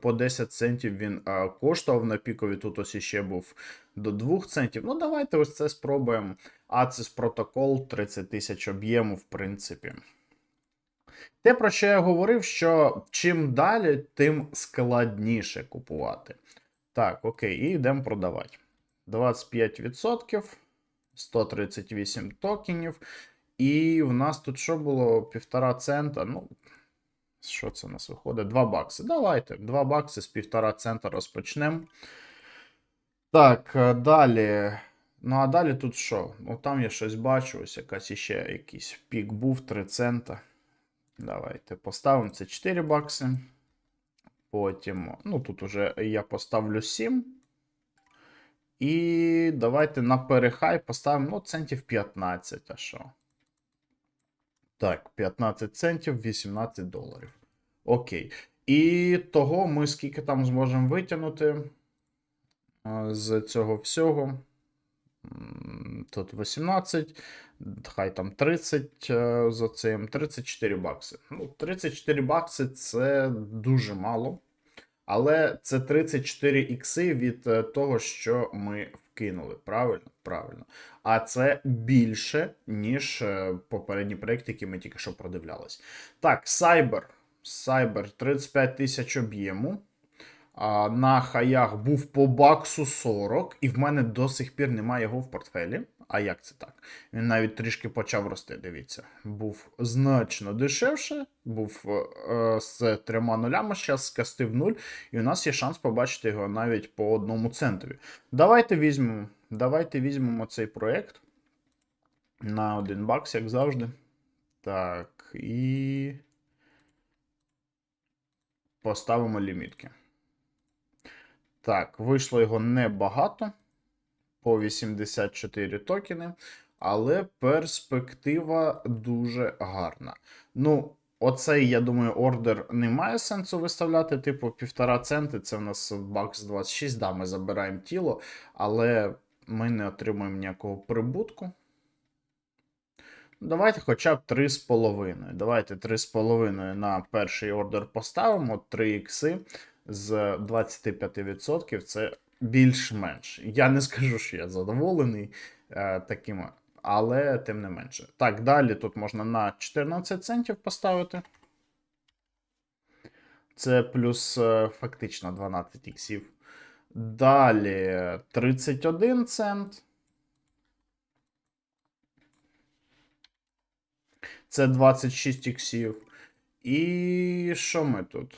по 10 центів він а, коштував на пікові. Тут ось іще був до 2 центів. Ну, давайте ось це спробуємо. Ацис протокол 30 тисяч об'єму, в принципі. Те, про що я говорив, що чим далі, тим складніше купувати. Так, окей, і йдемо продавати. 25%, 138 токенів. І в нас тут що було? Півтора цента. Ну, що це у нас виходить? 2 бакси. Давайте. 2 бакси з півтора цента розпочнемо. Так, е, далі. Ну, а далі тут що? Ну, там я щось бачу, ось якась іще якийсь пік був 3 цента. Давайте поставимо це 4 бакси. Потім, ну тут уже я поставлю 7. І давайте на перехай поставимо ну, центів 15, а що? Так, 15 центів, 18 доларів. Окей. І того ми скільки там зможемо витягнути з цього всього. Тут 18, хай там 30 е, за цим, 34 бакси. Ну, 34 бакси це дуже мало. Але це 34 ікси від е, того, що ми вкинули. Правильно? Правильно. А це більше, ніж е, попередні проекти, які ми тільки що продивлялись. Так, Cyber. Cyber 35 тисяч об'єму. На хаях був по баксу 40, і в мене до сих пір немає його в портфелі. А як це так? Він навіть трішки почав рости, дивіться. Був значно дешевше, був е, з трьома нулями, зараз скастив нуль, і у нас є шанс побачити його навіть по одному центові. Давайте візьмемо, давайте візьмемо цей проект на один бакс, як завжди. Так, і поставимо лімітки. Так, вийшло його небагато по 84 токени, але перспектива дуже гарна. Ну, оцей, я думаю, ордер не має сенсу виставляти, типу, півтора центи. Це в нас бакс 26, да, ми забираємо тіло, але ми не отримуємо ніякого прибутку. Давайте хоча б 3,5. Давайте 3,5 на перший ордер поставимо, 3 ікси з 25% це більш-менш. Я не скажу, що я задоволений е, таким, але тим не менше. Так, далі тут можна на 14 центів поставити. Це плюс е, фактично 12 іксів. Далі 31 цент. Це 26 іксів. І що ми тут?